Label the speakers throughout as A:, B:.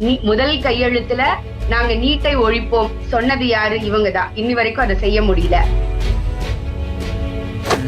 A: முதல் கையெழுத்துல நாங்க நீட்டை ஒழிப்போம். சொன்னது யாரு? இவங்க தான் இன்னி வரைக்கும் அதை செய்ய முடியல.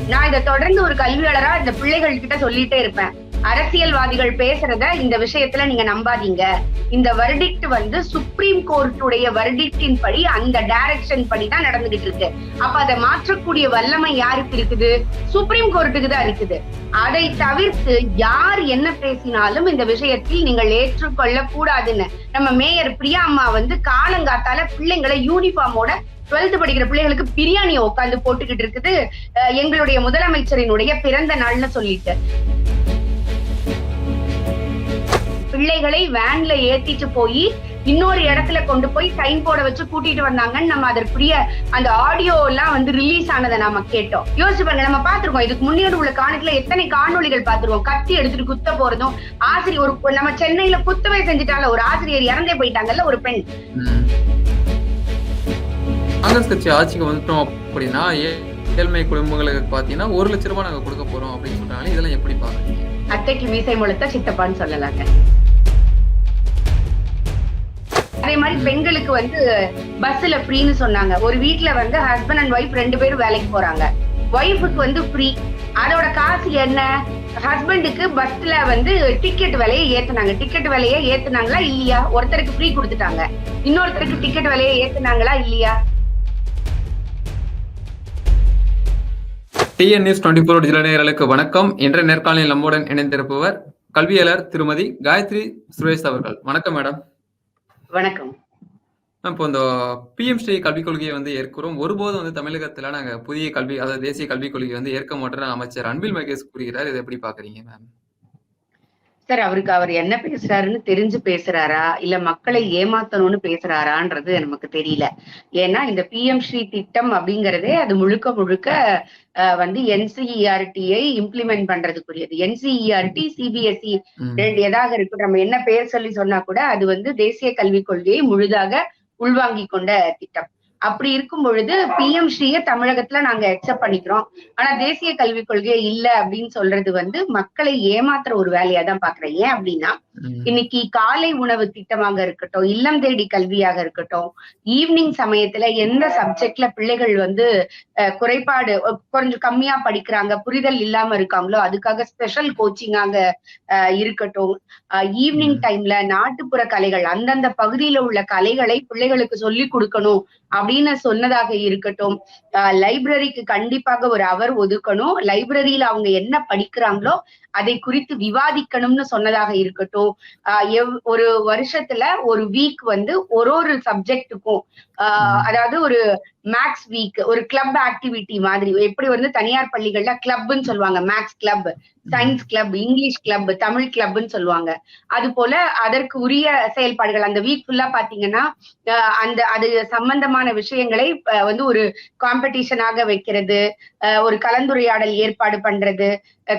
A: நான் இதை தொடர்ந்து ஒரு கல்வியாளரா இந்த பிள்ளைகள் கிட்ட சொல்லிட்டே இருப்பேன். அரசியல்வாதிகள் பேசுறத இந்த விஷயத்துல நீங்க நம்பாதீங்க. இந்த வருடிக்ட் வந்து சுப்ரீம் கோர்ட்டுடைய வருடிக்டின் படி அந்த டைரக்ஷன் படி தான் நடந்துகிட்டு இருக்கு. அப்ப அதை மாற்றக்கூடிய வல்லமை யாருக்கு இருக்குது? சுப்ரீம் கோர்ட்டுக்கு தான் இருக்குது. அதை தவிர்த்து யார் என்ன பேசினாலும் இந்த விஷயத்தில் நீங்கள் ஏற்றுக்கொள்ள கூடாதுன்னு நம்ம மேயர் பிரியா அம்மா வந்து காலங்காத்தால பிள்ளைங்களை யூனிஃபார்மோட டுவெல்த் படிக்கிற பிள்ளைகளுக்கு பிரியாணியை உட்காந்து போட்டுக்கிட்டு இருக்குது. அஹ் எங்களுடைய முதலமைச்சரினுடைய பிறந்த நாள்னு சொல்லிட்டு. பிள்ளைகளை வேன்ல ஏத்திட்டு போய் இன்னொரு இடத்துல கொண்டு போய் சைன் போட வச்சு கூட்டிட்டு வந்தாங்கன்னு நம்ம அதற்குரிய அந்த ஆடியோ எல்லாம் வந்து ரிலீஸ் ஆனதை நாம கேட்டோம். யோசிச்சு பாருங்க நம்ம பாத்துருக்கோம் இதுக்கு முன்னாடி உள்ள காணத்துல எத்தனை காணொளிகள் பாத்துருவோம் கத்தி எடுத்துட்டு குத்த போறதும் ஆசிரியர் ஒரு நம்ம சென்னையில குத்தவே செஞ்சுட்டால ஒரு ஆசிரியர் இறந்தே போயிட்டாங்கல்ல ஒரு பெண்.
B: காங்கிரஸ் கட்சி ஆட்சிக்கு வந்துட்டோம் அப்படின்னா ஏழ்மை குடும்பங்களுக்கு பாத்தீங்கன்னா ஒரு லட்ச ரூபாய் நாங்க கொடுக்க போறோம் அப்படின்னு சொல்றாங்க இதெல்லாம் எப்படி பாக்குறீங்க
A: அத்தைக்கு மீசை முளைத்த சித்தப்பான்னு சொல்லலாங்க. அதே மாதிரி பெண்களுக்கு வந்து பஸ்ல ஃப்ரீன்னு சொன்னாங்க. ஒரு வீட்ல வந்து ஹஸ்பண்ட் அண்ட் ஒய்ஃப் ரெண்டு பேரும் வேலைக்கு போறாங்க. ஒய்ஃபுக்கு வந்து ஃப்ரீ அதோட காசு என்ன? ஹஸ்பண்டுக்கு பஸ்ல வந்து டிக்கெட் விலையை ஏத்துனாங்க. டிக்கெட் விலையை ஏத்துனாங்களா இல்லையா? ஒருத்தருக்கு ஃப்ரீ கொடுத்துட்டாங்க. இன்னொருத்தருக்கு டிக்கெட் விலையை ஏத்துனாங்களா இல்லையா?
B: டிஎன் நியூஸ் டுவெண்ட்டி ஃபோர் நேயர்களுக்கு வணக்கம். என்ற நேர்காணலில் நம்முடன் இணைந்திருப்பவர் கல்வியாளர் திருமதி காயத்ரி சுரேஷ் அவர்கள். வணக்கம் மேடம்.
A: வணக்கம்.
B: இப்போ இந்த பிஎம் ஸ்ரீ கல்விக் கொள்கையை வந்து ஏற்கிறோம். ஒருபோதும் வந்து தமிழகத்துல நாங்க புதிய கல்வி அதாவது தேசிய கல்விக் கொள்கையை வந்து ஏற்க மாட்டோம் அமைச்சர் அன்பில் மகேஷ் கூறுகிறார். இதை எப்படி பாக்குறீங்க மேம்
A: சார் அவருக்கு அவர் என்ன பேசுறாருன்னு தெரிஞ்சு பேசுறாரா? இல்ல மக்களை ஏமாத்தணும்னு பேசுறாரான்றது நமக்கு தெரியல. ஏன்னா இந்த பிஎம் ஸ்ரீ திட்டம் அப்படிங்கறதே அது முழுக்க முழுக்க வந்து என்சிஇஆர்டியை இம்ப்ளிமெண்ட் பண்றதுக்குரியது. NCERT CBSE. ரெண்டு எதாக இருக்கட்டும் நம்ம என்ன பேர் சொல்லி சொன்னா கூட அது வந்து தேசிய கல்விக் கொள்கையை முழுதாக உள்வாங்கி கொண்ட திட்டம். அப்படி இருக்கும் பொழுது பிஎம் ஸ்ரீய தமிழகத்துல நாங்க அக்செப்ட் பண்ணிக்கிறோம். ஆனா தேசிய கல்விக் கொள்கை இல்ல அப்படின்னு சொல்றது வந்து மக்களை ஏமாத்துற ஒரு வேலையா தான் பாக்குறேன். ஏன் அப்படின்னா இன்னைக்கு காலை உணவு திட்டமாக இருக்கட்டும் இல்லம் தேடி கல்வியாக இருக்கட்டும் ஈவினிங் சமயத்துல எந்த சப்ஜெக்ட்ல பிள்ளைகள் வந்து குறைபாடு கொஞ்சம் கம்மியா படிக்கிறாங்க புரிதல் இல்லாம இருக்காங்களோ அதுக்காக ஸ்பெஷல் கோச்சிங்காக இருக்கட்டும். ஈவினிங். டைம்ல நாட்டுப்புற கலைகள் அந்தந்த பகுதியில உள்ள கலைகளை பிள்ளைகளுக்கு சொல்லி கொடுக்கணும் அப்படின்னு சொன்னதாக இருக்கட்டும். லைப்ரரிக்கு கண்டிப்பாக ஒரு அவர் ஒதுக்கணும். லைப்ரரியில அவங்க என்ன படிக்கிறாங்களோ அதை குறித்து விவாதிக்கணும்னு சொன்னதாக இருக்கட்டும் ஆஹ் எவ் ஒரு வருஷத்துல ஒரு வீக் வந்து ஒரு ஒரு சப்ஜெக்ட்டுக்கும்
B: ம்.
A: அதாவது ஒரு மேக்ஸ் வீக் ஒரு கிளப் ஆக்டிவிட்டி மாதிரி. எப்படி வந்து தனியார் பள்ளிகள்ல கிளப்னு சொல்லுவாங்க. Maths club science club English club Tamil கிளப்னு சொல்லுவாங்க. அது போல அதற்கு உரிய செயல்பாடுகள். அந்த வீக் ஃபுல்லா பாத்தீங்கன்னா அந்த அது சம்பந்தமான விஷயங்களை வந்து ஒரு காம்படிஷனாக வைக்கிறது ஒரு கலந்துரையாடல் ஏற்பாடு பண்றது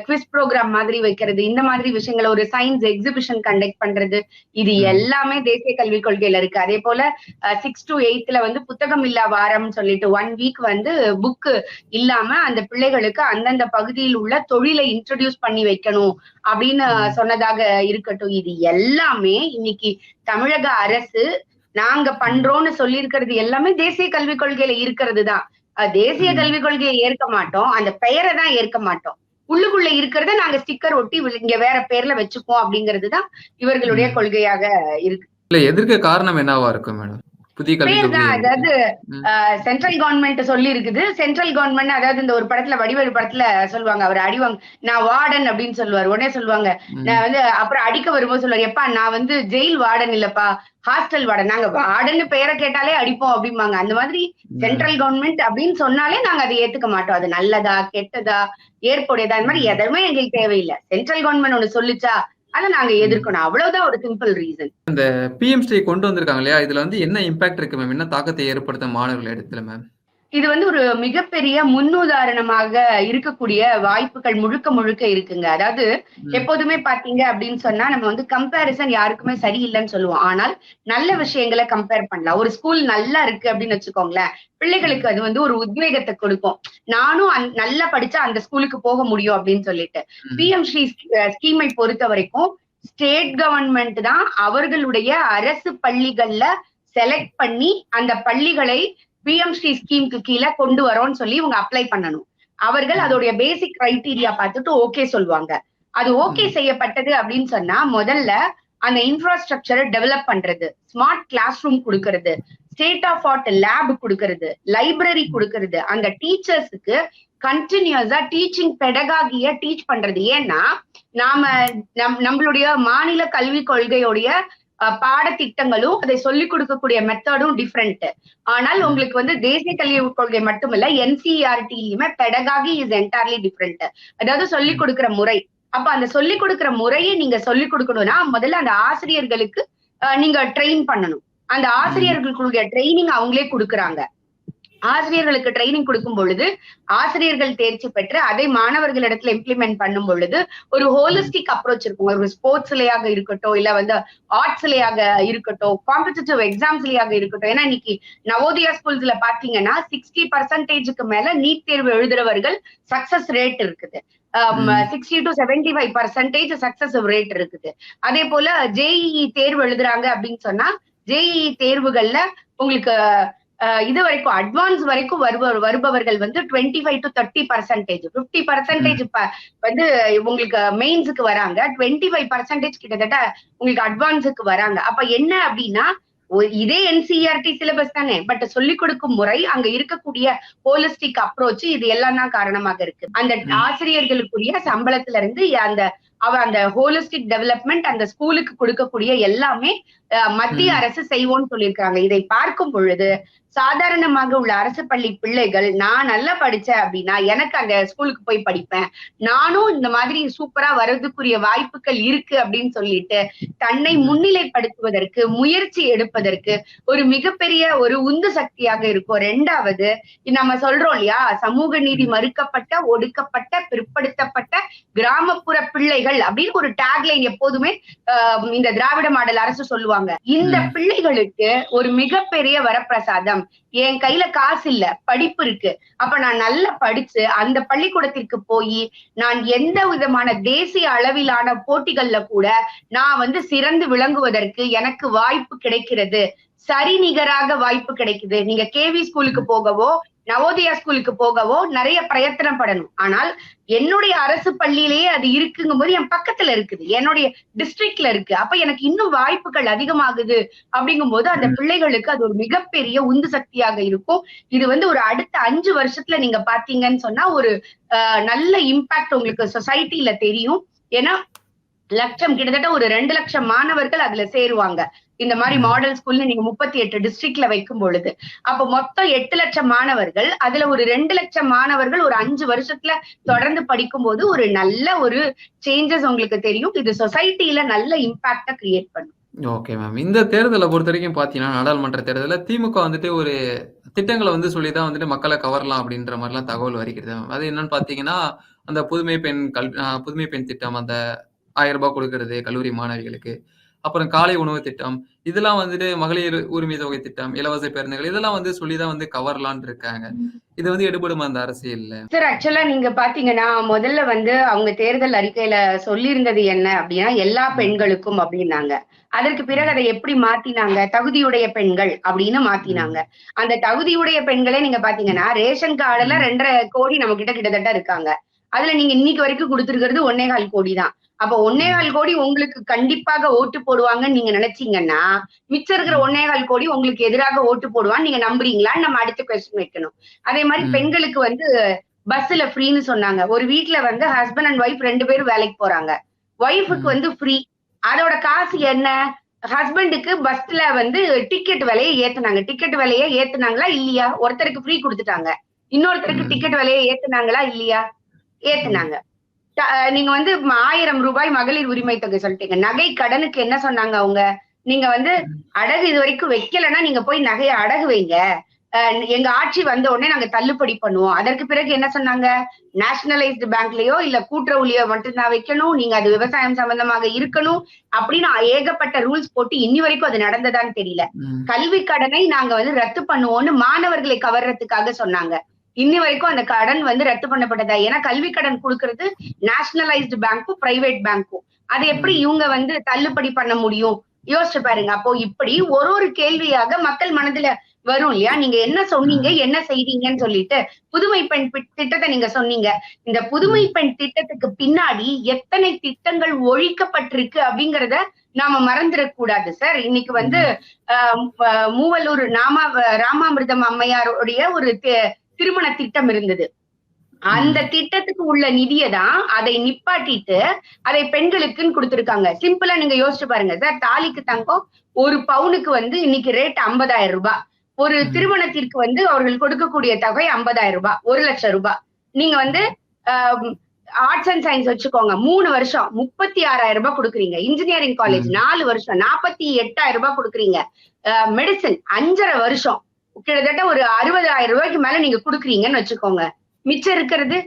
A: குவிஸ் ப்ரோக்ராம் மாதிரி வைக்கிறது இந்த மாதிரி விஷயங்களை ஒரு சயின்ஸ் எக்ஸிபிஷன் கண்டக்ட் பண்றது இது. எல்லாமே தேசிய கல்விக் கொள்கையில இருக்கு. அதே போல சிக்ஸ் டு எயித்ல வந்து புத்தகம் இல்லா வாரம்னு சொல்லிட்டு ஒன் வீக் வந்து புக்கு இல்லாம அந்த பிள்ளைகளுக்கு அந்தந்த பகுதியில் உள்ள தொழிலை இன்ட்ரடியூஸ் பண்ணி வைக்கணும் அப்படின்னு. சொன்னதாக இருக்கட்டும் இது எல்லாமே இன்னைக்கு தமிழக அரசு நாங்க பண்றோம்னு சொல்லி இருக்கிறது எல்லாமே தேசிய கல்விக் கொள்கையில இருக்கிறது தான் தேசிய. கல்விக் கொள்கையை ஏற்க மாட்டோம் அந்த பெயரை தான் ஏற்க மாட்டோம் உள்ளுக்குள்ள இருக்கிறத நாங்க ஸ்டிக்கர் ஒட்டி இங்க வேற பேர்ல வச்சுப்போம் அப்படிங்கிறது தான் இவர்களுடைய. கொள்கையாக இருக்கு
B: இல்ல எதிர்க்க காரணம் என்னவா இருக்கும் மேடம் புதிய
A: பேர்
B: கொள்கை
A: அதாவது. சென்ட்ரல் கவர்மெண்ட் சொல்லி இருக்குது சென்ட்ரல் கவர்மெண்ட் அதாவது இந்த ஒரு படத்துல வடிவேலு படத்துல சொல்லுவாங்க. அவர் அடிவாங்க நான் வார்டன் அப்படின்னு சொல்லுவார். உடனே சொல்லுவாங்க. நான் வந்து அப்புறம் அடிக்க வரும்போது சொல்லுவாரு எப்பா நான் வந்து ஜெயில் வார்டன் இல்லப்பா ஹாஸ்டல் வார்டன். நாங்க வார்டன் பெயரை கேட்டாலே அடிப்போம் அப்படிம்பாங்க. அந்த மாதிரி. சென்ட்ரல் கவர்மெண்ட் அப்படின்னு சொன்னாலே நாங்க அதை ஏத்துக்க மாட்டோம். அது நல்லதா கெட்டதா ஏற்புடையதா அந்த மாதிரி. எதுவுமே எங்களுக்கு தேவையில்லை. சென்ட்ரல் கவர்மெண்ட் ஒண்ணு சொல்லுச்சா அதை நாங்க. எதிர்க்கணும். அவ்வளவுதான் ஒரு சிம்பிள் ரீசன்
B: பிஎம் ஸ்ரீ கொண்டு வந்திருக்காங்க இல்லையா? இதுல வந்து என்ன இம்பாக்ட் இருக்கு மேம் என்ன தாக்கத்தை ஏற்படுத்த மாணவர்கள் இடத்துல மேம்
A: இது வந்து ஒரு மிகப்பெரிய முன்னுதாரணமாக இருக்கக்கூடிய வாய்ப்புகள் முழுக்க முழுக்க இருக்குங்க. அதாவது. எப்போதுமே பாத்தீங்க அப்படின்னு சொன்னா நம்ம வந்து கம்பேரிசன் யாருக்குமே சரியில்லைன்னு சொல்லுவோம். ஆனால் நல்ல விஷயங்களை கம்பேர் பண்ணலாம். ஒரு ஸ்கூல் நல்லா இருக்கு அப்படின்னு வச்சுக்கோங்களேன். பிள்ளைகளுக்கு அது வந்து ஒரு உத்வேகத்தை கொடுக்கும். நானும் நல்லா படிச்சா அந்த ஸ்கூலுக்கு போக முடியும் அப்படின்னு சொல்லிட்டு. பிஎம் ஸ்ரீ ஸ்கீமை பொறுத்த வரைக்கும் ஸ்டேட் கவர்மெண்ட் தான் அவர்களுடைய அரசு பள்ளிகள்ல செலக்ட் பண்ணி அந்த பள்ளிகளை பிஎம் ஸ்ரீ ஸ்கீமுக்கு கீழே கொண்டு வரோம்னு சொல்லி இவங்க அப்ளை பண்ணணும். அவர்கள் அதோடைய பேசிக் கிரைட்டீரியா பார்த்துட்டு ஓகே சொல்லுவாங்க. அது ஓகே செய்யப்பட்டது அப்படின்னு சொன்னா முதல்ல அந்த இன்ஃப்ராஸ்ட்ரக்சரை டெவலப் பண்றது ஸ்மார்ட் கிளாஸ் ரூம் கொடுக்கறது ஸ்டேட் ஆஃப் ஆர்ட் லேப் கொடுக்கறது லைப்ரரி கொடுக்கறது அந்த டீச்சர்ஸுக்கு கண்டினியூஸா டீச்சிங் பெடகாகிய டீச் பண்றது. ஏன்னா நாம நம் நம்மளுடைய மாநில கல்விக் கொள்கையுடைய பாடத்திட்டங்களும் அதை சொல்லிக் கொடுக்கக்கூடிய மெத்தடும் டிஃப்ரெண்ட் ஆனால் உங்களுக்கு வந்து தேசிய கல்வி கொள்கை மட்டுமல்ல என்சிஆர்டிலயுமே பெடகாகி இஸ் என்டையர்லி டிஃப்ரெண்ட் அதாவது சொல்லிக் கொடுக்கிற முறை. அப்ப அந்த சொல்லிக் கொடுக்கிற முறையை நீங்க சொல்லிக் கொடுக்கணும்னா முதல்ல அந்த ஆசிரியர்களுக்கு நீங்க ட்ரெயின் பண்ணணும். அந்த ஆசிரியர்களுக்குள்ள ட்ரைனிங் அவங்களே கொடுக்கறாங்க. ஆசிரியர்களுக்கு ட்ரைனிங் கொடுக்கும் பொழுது ஆசிரியர்கள் தேர்ச்சி பெற்று அதை மாணவர்களிடத்துல இம்ப்ளிமெண்ட் பண்ணும் பொழுது ஒரு ஹோலிஸ்டிக் அப்ரோச் இருக்கும். ஒரு ஸ்போர்ட்ஸ்லயாக இருக்கட்டும் இல்ல வந்து ஆர்ட்ஸ்லயாக இருக்கட்டும் காம்படிட்டிவ் எக்ஸாம்ஸ்லயாக இருக்கட்டும் ஏன்னா இன்னைக்கு நவோதயா ஸ்கூல்ஸ்ல பாத்தீங்கன்னா சிக்ஸ்டி பர்சன்டேஜுக்கு மேல நீட் தேர்வு எழுதுறவர்கள் சக்சஸ் ரேட் இருக்குது. Sixty to seventy five percentage success rate இருக்குது. அதே போல ஜேஇஇ தேர்வு எழுதுறாங்க அப்படின்னு சொன்னா ஜேஇஇ தேர்வுகள்ல உங்களுக்கு இது வரைக்கும் அட்வான்ஸ் வரைக்கும் வருபவர் வருபவர்கள் வந்து twenty five to thirty percentage fifty percentage வந்து உங்களுக்கு மெயின்ஸுக்கு வராங்க. டுவெண்ட்டி ஃபைவ் பர்சன்டேஜ் கிட்டத்தட்ட உங்களுக்கு அட்வான்ஸுக்கு வராங்க. அப்ப என்ன அப்படின்னா இதே என்சிஆர்டி சிலபஸ் தானே பட் சொல்லிக் கொடுக்கும் முறை அங்க இருக்கக்கூடிய ஹோலிஸ்டிக் அப்ரோச் இது எல்லாம் தான் காரணமாக இருக்கு. அந்த. ஆசிரியர்களுக்குரிய சம்பளத்துல இருந்து அந்த அவ அந்த ஹோலிஸ்டிக் டெவலப்மெண்ட் அந்த ஸ்கூலுக்கு கொடுக்கக்கூடிய எல்லாமே மத்திய. அரசு செய்வோம்னு சொல்லியிருக்காங்க. இதை பார்க்கும் பொழுது சாதாரணமாக உள்ள அரசு பள்ளி பிள்ளைகள் நான் நல்லா படிச்சேன் அப்படின்னா எனக்கு அந்த ஸ்கூலுக்கு போய் படிப்பேன். நானும் இந்த மாதிரி சூப்பரா வர்றதுக்குரிய வாய்ப்புகள் இருக்கு அப்படின்னு சொல்லிட்டு தன்னை முன்னிலைப்படுத்துவதற்கு முயற்சி எடுப்பதற்கு ஒரு மிகப்பெரிய ஒரு உந்து சக்தியாக இருக்கும். ரெண்டாவது நம்ம சொல்றோம் இல்லையா சமூக நீதி மறுக்கப்பட்ட ஒடுக்கப்பட்ட பிற்படுத்தப்பட்ட கிராமப்புற பிள்ளைகள் அப்படின்னு ஒரு டேக்லைன் எப்போதுமே இந்த திராவிட மாடல் அரசு சொல்லுவாங்க. இந்த
B: ம்.
A: பிள்ளைகளுக்கு ஒரு மிகப்பெரிய வரப்பிரசாதம். என் கையில காசு இல்ல படிப்பு இருக்கு. அப்ப நான் நல்லா படிச்சு அந்த பள்ளிக்கூடத்திற்கு போய் நான் எந்த விதமான தேசிய அளவிலான போட்டிகள்ல கூட நான் வந்து சிறந்து விளங்குவதற்கு எனக்கு வாய்ப்பு கிடைக்கிறது. சரிநிகராக வாய்ப்பு கிடைக்குது. நீங்க கேவி ஸ்கூலுக்கு போகவோ நவோதயா ஸ்கூலுக்கு போகவோ நிறைய பிரயத்தனப்படணும் ஆனால் என்னுடைய அரசு பள்ளியிலேயே அது இருக்குங்கும் போது என் பக்கத்துல இருக்குது. என்னுடைய டிஸ்ட்ரிக்ட்ல இருக்கு. அப்ப எனக்கு இன்னும் வாய்ப்புகள் அதிகமாகுது அப்படிங்கும்போது அந்த
B: ம்.
A: பிள்ளைகளுக்கு அது ஒரு மிகப்பெரிய உந்து சக்தியாக இருக்கும். இது வந்து ஒரு அடுத்த அஞ்சு வருஷத்துல நீங்க பாத்தீங்கன்னு சொன்னா ஒரு நல்ல இம்பாக்ட் உங்களுக்கு சொசைட்டில தெரியும். ஏன்னா லட்சம் கிட்டத்தட்ட ஒரு ரெண்டு லட்சம் மாணவர்கள் அதுல சேருவாங்க. இந்த மாதிரி. மாடல் ஸ்கூல்ல நீங்க முப்பத்தி எட்டு டிஸ்ட்ரிக்ட்ல வைக்கும் பொழுது அப்ப மொத்தம் எட்டு லட்சம் மாணவர்கள் அதுல ஒரு ரெண்டு லட்சம் மாணவர்கள் ஒரு அஞ்சு வருஷத்துல தொடர்ந்து படிக்கும் போது ஒரு நல்ல ஒரு சேஞ்சஸ் உங்களுக்கு தெரியும். இது சொசைட்டில நல்ல இம்பாக்ட கிரியேட் பண்ணும்.
B: ஓகே மேம் இந்த தேர்தலை பொறுத்த வரைக்கும் பார்த்தீங்கன்னா நாடாளுமன்ற தேர்தலில் திமுக வந்துட்டு ஒரு திட்டங்களை வந்து சொல்லி தான் வந்துட்டு மக்களை கவரலாம் அப்படின்ற மாதிரிலாம் தகவல் வருகிறது மேம் அது என்னன்னு பார்த்தீங்கன்னா அந்த புதுமை பெண் கல் புதுமை பெண் திட்டம் அந்த ஆயிரம் ரூபாய் கொடுக்கறது கல்லூரி மாணவிகளுக்கு. அப்புறம் காலை உணவு திட்டம் இதெல்லாம் வந்துட்டு மகளிர் உரிமை தொகை திட்டம் இலவச பேருந்துகள் இதெல்லாம் வந்து சொல்லி தான் வந்து கவரலான்னு இருக்காங்க. இது வந்து எடுபடுமா அந்த அரசியல்ல?
A: சார் ஆக்சுவலா நீங்க பாத்தீங்கன்னா முதல்ல வந்து அவங்க தேர்தல் அறிக்கையில சொல்லியிருந்தது என்ன அப்படின்னா எல்லா பெண்களுக்கும் அப்படின்னாங்க. அதற்கு பிறகு அதை எப்படி மாத்தினாங்க? தகுதியுடைய பெண்கள் அப்படின்னு மாத்தினாங்க. அந்த தகுதியுடைய பெண்களே நீங்க பாத்தீங்கன்னா ரேஷன் கார்டுல ரெண்டரை கோடி நம்ம கிட்ட கிட்டத்தட்ட இருக்காங்க. அதுல நீங்க இன்னைக்கு வரைக்கும் கொடுத்திருக்கிறது ஒன்னே கால் கோடி தான். அப்ப ஒன்னே கால் கோடி உங்களுக்கு கண்டிப்பாக ஓட்டு போடுவாங்கன்னு நீங்க நினைச்சீங்கன்னா மிச்சம் இருக்கிற ஒன்னே கால் கோடி உங்களுக்கு எதிராக ஓட்டு போடுவான்னு நீங்க நம்புறீங்களான்னு நம்ம அடுத்த கொஸ்டின் வைக்கணும். அதே மாதிரி. பெண்களுக்கு வந்து பஸ்ல ஃப்ரீன்னு சொன்னாங்க. ஒரு வீட்ல வந்து ஹஸ்பண்ட் அண்ட் ஒய்ஃப் ரெண்டு பேரும் வேலைக்கு போறாங்க. ஒய்ஃபுக்கு. வந்து ஃப்ரீ அதோட காசு என்ன? ஹஸ்பண்டுக்கு பஸ்ல வந்து டிக்கெட் விலையை ஏத்துனாங்க. டிக்கெட் விலையை ஏத்துனாங்களா இல்லையா? ஒருத்தருக்கு ஃப்ரீ கொடுத்துட்டாங்க. இன்னொருத்தருக்கு. டிக்கெட் விலையை ஏத்துனாங்களா இல்லையா? ஏத்துனாங்க. நீங்க வந்து ஆயிரம் ரூபாய் மகளிர் உரிமை தொகை சொல்லிட்டீங்க. நகை கடனுக்கு என்ன சொன்னாங்க அவங்க? நீங்க வந்து அடகு இது வரைக்கும் வைக்கலைன்னா நீங்க போய் நகையை அடகு வைங்க. எங்க ஆட்சி வந்த உடனே நாங்க தள்ளுபடி பண்ணுவோம். அதற்கு பிறகு என்ன சொன்னாங்க? நேஷனலைஸ்டு பேங்க்லயோ இல்ல கூட்டுறவுலயோ மட்டும்தான் வைக்கணும். நீங்க அது விவசாயம் சம்பந்தமாக இருக்கணும் அப்படின்னு ஏகப்பட்ட ரூல்ஸ் போட்டு இன்னி வரைக்கும் அது நடந்ததான்னு தெரியல. கல்வி கடனை நாங்க வந்து ரத்து பண்ணுவோம்னு மாணவர்களை கவர்றதுக்காக சொன்னாங்க. இன்னி வரைக்கும் அந்த கடன் வந்து ரத்து பண்ணப்பட்டதா? ஏன்னா கல்வி கடன் கொடுக்கறது நேஷனலைஸ்டு பேங்க்கும் பிரைவேட் பேங்க்கும் அதை எப்படி இவங்க வந்து தள்ளுபடி பண்ண முடியும்? யோசிச்சு பாருங்க. அப்போ இப்படி ஒரு ஒரு கேள்வியாக மக்கள் மனதுல வரும் இல்லையா? நீங்க என்ன சொன்னீங்க? என்ன செய்தீங்கன்னு சொல்லிட்டு புதுமை பெண் திட்டத்தை நீங்க சொன்னீங்க. இந்த புதுமை பெண் திட்டத்துக்கு பின்னாடி எத்தனை திட்டங்கள் ஒழிக்கப்பட்டிருக்கு அப்படிங்கறத நாம மறந்துடக் கூடாது சார். இன்னைக்கு வந்து மூவலூர் நாமா ராமாமிர்தம் அம்மையாருடைய ஒரு திருமண திட்டம் இருந்தது. அந்த திட்டத்துக்கு உள்ள நிதியை தான் அதை நிப்பாட்டிட்டு அதை பெண்களுக்குன்னு கொடுத்திருக்காங்க. சிம்பிளா நீங்க யோசிச்சு பாருங்க. சார் தாலிக்கு தங்கம் ஒரு பவுனுக்கு வந்து இன்னைக்கு ரேட் ஐம்பதாயிரம் ரூபாய். ஒரு. திருமணத்திற்கு வந்து அவர்கள் கொடுக்கக்கூடிய தொகை ஐம்பதாயிரம் ரூபாய். ஒரு லட்சம் ரூபாய். நீங்க வந்து ஆர்ட்ஸ் அண்ட் சயின்ஸ் வச்சுக்கோங்க. மூணு வருஷம் முப்பத்தி ஆறாயிரம் ரூபாய் கொடுக்குறீங்க. Engineering college. நாலு வருஷம் நாற்பத்தி எட்டாயிரம் ரூபாய் கொடுக்குறீங்க. மெடிசன் அஞ்சரை வருஷம். கிட்டத்தட்ட ஒரு அறுபதாயிரம் ரூபாய்க்கு மேல நீங்க கொடுக்குறீங்கன்னு வச்சுக்கோங்க. மிச்சம் இருக்கிறது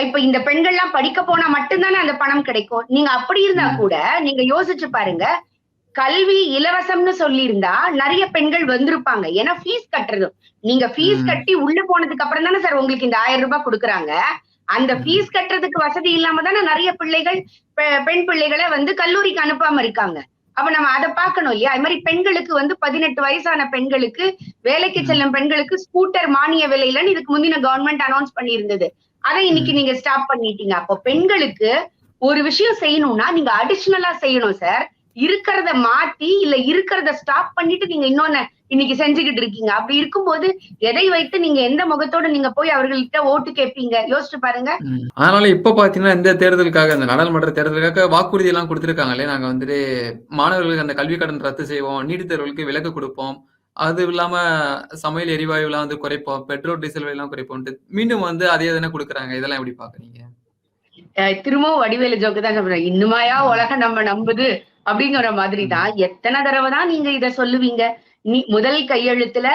A: இப்ப இந்த பெண்கள்லாம் படிக்க போனா மட்டும்தானே அந்த பணம் கிடைக்கும். நீங்க அப்படி இருந்தா. கூட நீங்க யோசிச்சு பாருங்க. கல்வி இலவசம்னு சொல்லியிருந்தா நிறைய பெண்கள் வந்திருப்பாங்க. ஏன்னா ஃபீஸ் கட்டுறது. நீங்க ஃபீஸ். கட்டி உள்ள போனதுக்கு அப்புறம் தானே சார் உங்களுக்கு இந்த ஆயிரம் ரூபாய் கொடுக்குறாங்க. அந்த. ஃபீஸ் கட்டுறதுக்கு வசதி இல்லாம தானே நிறைய பிள்ளைகள் பெண் பிள்ளைகளை வந்து கல்லூரிக்கு அனுப்பாம இருக்காங்க. அப்ப நம்ம அதை பார்க்கணும் இல்லையா அது மாதிரி பெண்களுக்கு வந்து பதினெட்டு வயசான பெண்களுக்கு வேலைக்கு. செல்லும் பெண்களுக்கு ஸ்கூட்டர் மானிய விலையிலன்னு இதுக்கு முந்தின கவர்மெண்ட் அனௌன்ஸ் பண்ணியிருந்தது அதை இன்னைக்கு. நீங்க ஸ்டாப் பண்ணிட்டீங்க அப்போ பெண்களுக்கு ஒரு விஷயம் செய்யணும்னா நீங்க அடிஷனலா செய்யணும் சார் இருக்கிறத மாத்தி இல்ல இருக்கிறத ஸ்டாப் பண்ணிட்டு நீங்க இன்னொன்னு இன்னைக்கு செஞ்சுக்கிட்டு இருக்கீங்க. அப்படி இருக்கும்போது எதை வைத்து நீங்க எந்த முகத்தோட நீங்க போய் அவர்கள்ட்ட ஓட்டு கேட்பீங்க? யோசிச்சு பாருங்க.
B: அதனால இப்ப பாத்தீங்கன்னா இந்த தேர்தலுக்காக இந்த நாடாளுமன்ற தேர்தலுக்காக வாக்குறுதி எல்லாம் கொடுத்திருக்காங்க இல்லையா? நாங்க வந்துட்டு மாணவர்களுக்கு அந்த கல்வி கடன் ரத்து செய்வோம் நீட் தேர்வுகளுக்கு விலக்கு கொடுப்போம். அது இல்லாம சமையல் எரிவாயு எல்லாம் வந்து குறைப்போம் பெட்ரோல் டீசல் விலை எல்லாம் குறைப்போம் மீண்டும் வந்து அதே தானே கொடுக்குறாங்க. இதெல்லாம் எப்படி பாக்குறீங்க?
A: திரும்பவும் வடிவேலு ஜோக்கு தான் சொல்றேன் இன்னுமாயா உலகம் நம்ம நம்புது அப்படிங்கிற மாதிரி தான் எத்தனை தடவை தான் நீங்க இத சொல்லுவீங்க? முதல் கையெழுத்துல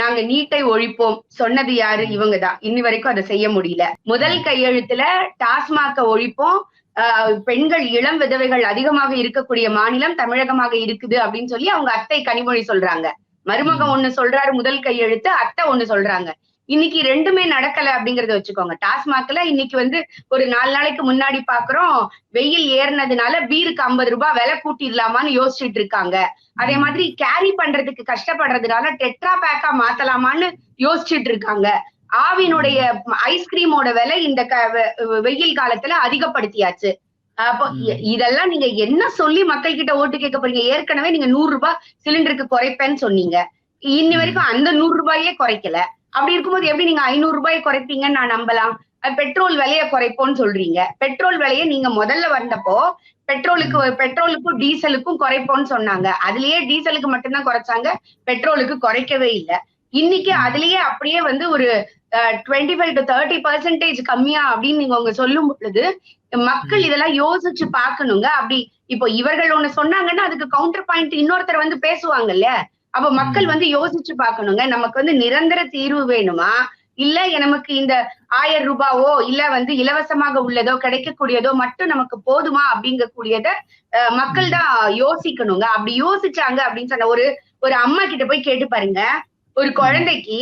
A: நாங்க நீட்டை ஒழிப்போம். சொன்னது யாரு? இவங்க தான் இன்னி வரைக்கும் அதை செய்ய முடியல. முதல் கையெழுத்துல டாஸ்மாக ஒழிப்போம். பெண்கள் இளம் விதவைகள் அதிகமாக இருக்கக்கூடிய மாநிலம் தமிழகமாக இருக்குது அப்படின்னு சொல்லி அவங்க அத்தை கனிமொழி சொல்றாங்க. மருமகன் ஒண்ணு சொல்றாரு முதல் கையெழுத்து அத்தை ஒண்ணு சொல்றாங்க. இன்னைக்கு ரெண்டுமே நடக்கல அப்படிங்கறத வச்சுக்கோங்க. டாஸ்மாக்ல இன்னைக்கு வந்து ஒரு நாலு நாளைக்கு முன்னாடி பாக்குறோம். வெயில் ஏறினதுனால பீருக்கு ஐம்பது ரூபாய் விலை கூட்டிடலாமான்னு யோசிச்சுட்டு இருக்காங்க. அதே மாதிரி கேரி பண்றதுக்கு கஷ்டப்படுறதுனால டெட்ரா பேக்கா மாத்தலாமான்னு யோசிச்சுட்டு இருக்காங்க. ஆவினுடைய ஐஸ்கிரீமோட விலை இந்த வெயில் காலத்துல அதிகப்படுத்தியாச்சு. அப்போ இதெல்லாம் நீங்க என்ன சொல்லி மக்கள் கிட்ட ஓட்டு கேட்க போறீங்க? ஏற்கனவே நீங்க நூறு ரூபாய் சிலிண்டருக்கு குறைப்பேன்னு சொன்னீங்க. இன்னி வரைக்கும் அந்த நூறு ரூபாயே குறைக்கல. அப்படி இருக்கும்போது எப்படி நீங்க ஐநூறு ரூபாய் குறைப்பீங்கன்னு நான் நம்பலாம். பெட்ரோல் விலையை குறைப்போம்னு சொல்றீங்க. பெட்ரோல் விலையை நீங்க முதல்ல வந்தப்போ பெட்ரோலுக்கு பெட்ரோலுக்கும் டீசலுக்கும் குறைப்போம்னு சொன்னாங்க. அதுலயே டீசலுக்கு மட்டும்தான் குறைச்சாங்க பெட்ரோலுக்கு குறைக்கவே இல்லை. இன்னைக்கு அதுலயே அப்படியே வந்து ஒரு twenty five to thirty percentage கம்மியா அப்படின்னு நீங்க உங்க சொல்லும் பொழுது மக்கள் இதெல்லாம் யோசிச்சு பார்க்கணுங்க. அப்படி இப்போ இவர்கள் ஒண்ணு சொன்னாங்கன்னா அதுக்கு கவுண்டர் பாயிண்ட் இன்னொருத்தர் வந்து பேசுவாங்க இல்லையா அப்ப மக்கள். வந்து யோசிச்சு பார்க்கணுங்க. நமக்கு வந்து நிரந்தர தீர்வு வேணுமா? இல்ல நமக்கு இந்த ஆயிரம் ரூபாவோ இல்ல வந்து இலவசமாக உள்ளதோ கிடைக்கக்கூடியதோ மட்டும் நமக்கு போதுமா அப்படிங்கக்கூடியத மக்கள் தான் யோசிக்கணுங்க. அப்படி யோசிச்சாங்க அப்படின்னு சொன்ன ஒரு ஒரு அம்மா கிட்ட போய் கேட்டு பாருங்க. ஒரு குழந்தைக்கு